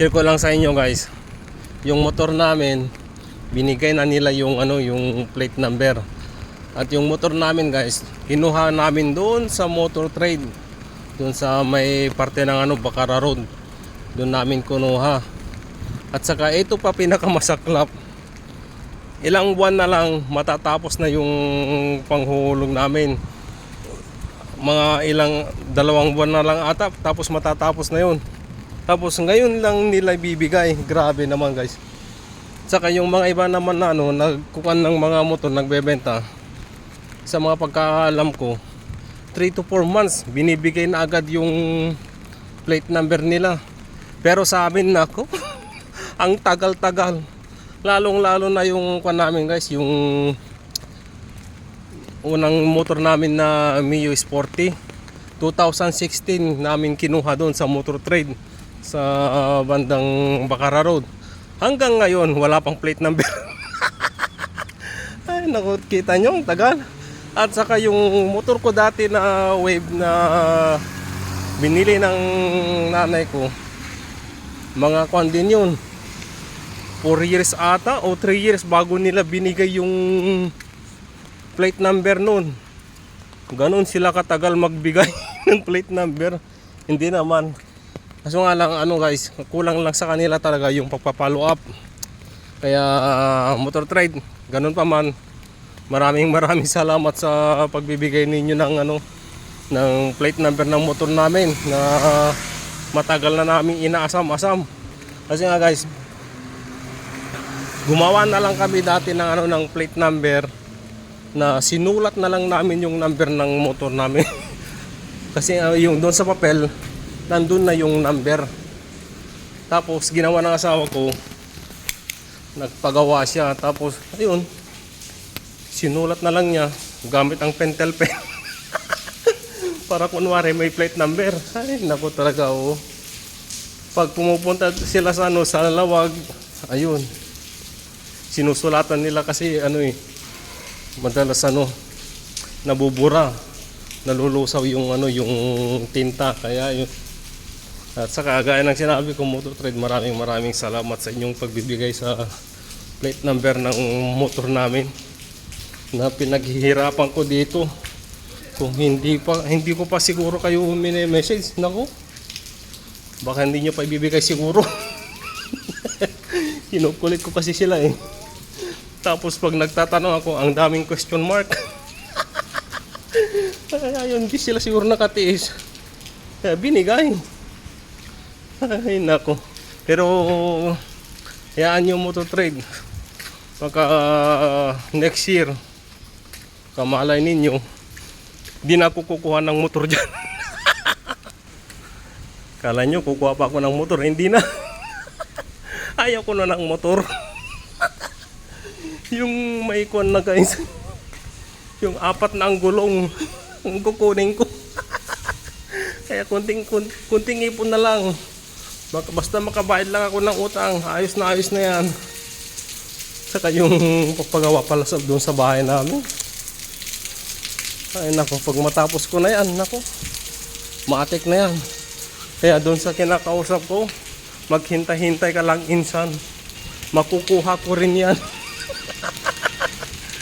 share ko lang sa inyo guys. Yung motor namin, binigay na nila yung ano, yung plate number. At yung motor namin guys, kinuha namin doon sa motor trade. Doon sa may parte ng ano, Bacara Road. Doon namin kunuha. At saka ito pa pinakamasaklap. Ilang buwan na lang matatapos na yung panghulog namin. Mga ilang dalawang buwan na lang ata tapos matatapos na yun. Tapos ngayon lang nila bibigay. Grabe naman guys. Saka yung mga iba naman na ano, nagkukan ng mga motor, nagbebenta. Sa mga pagkakaalam ko, 3 to 4 months binibigay na agad yung plate number nila. Pero sa amin nako, ang tagal-tagal. Lalong-lalo na yung kwan namin guys, yung unang motor namin na Mio Sporty. 2016 namin kinuha doon sa motor trade sa ah, bandang Bacara Road. Hanggang ngayon, wala pang plate number. Ay, naku, kita nyo, tagal. At saka yung motor ko dati na wave na binili ng nanay ko, mga kwan din yun. 4 years ata o 3 years bago nila binigay yung plate number nun. Ganon sila katagal magbigay ng plate number. Hindi naman. Kaso nga lang ano guys, kulang lang sa kanila talaga yung pagpa-follow up. Kaya ah, motor trade, ganun pa man. Maraming maraming salamat sa pagbibigay ninyo ng ano ng plate number ng motor namin na ah, matagal na namin inaasam-asam. Kasi nga guys, gumawa na lang kami dati ng ano ng plate number na sinulat na lang namin yung number ng motor namin. Kasi ah, yung doon sa papel, nandun na yung number. Tapos ginawa ng asawa ko, nagpagawa siya. Tapos ayun, sinulat na lang niya gamit ang pentel pen. Para kunwari may plate number. Ay, naku talaga oh. Pag pumupunta sila sa ano, sa lawag, ayun. Sinusulatan nila kasi ano eh, madalas ano, nabubura. Nalulusaw yung ano, yung tinta. Kaya yun, at saka gaya ng sinabi ko Motor Trade, maraming maraming salamat sa inyong pagbibigay sa plate number ng motor namin na pinaghihirapan ko dito. Kung hindi pa hindi ko pa siguro kayo mini-message, nako. Baka hindi nyo pa ibibigay siguro. Kinukulit ko kasi sila eh. Tapos pag nagtatanong ako, ang daming question mark. Kaya yun, hindi sila siguro nakatiis. Kaya binigay. Ay, nako. Pero, hayaan yung motor trade. Pagka ah, next year, kamalay ninyo, di na ako kukuha ng motor dyan. Kala nyo, kukuha pa ako ng motor. Hindi na. Ayaw ko na ng motor. yung may kwan na guys. yung apat na ang gulong. Ang kukunin ko. Kaya kunting, kun- kunting ipon na lang. Basta makabayad lang ako ng utang, ayos na ayos na yan. Saka yung pagpagawa pala sa doon sa bahay namin. Ay nako, pag matapos ko na yan, nako. Maatik na yan. Kaya doon sa kinakausap ko, maghintay-hintay ka lang insan. Makukuha ko rin yan.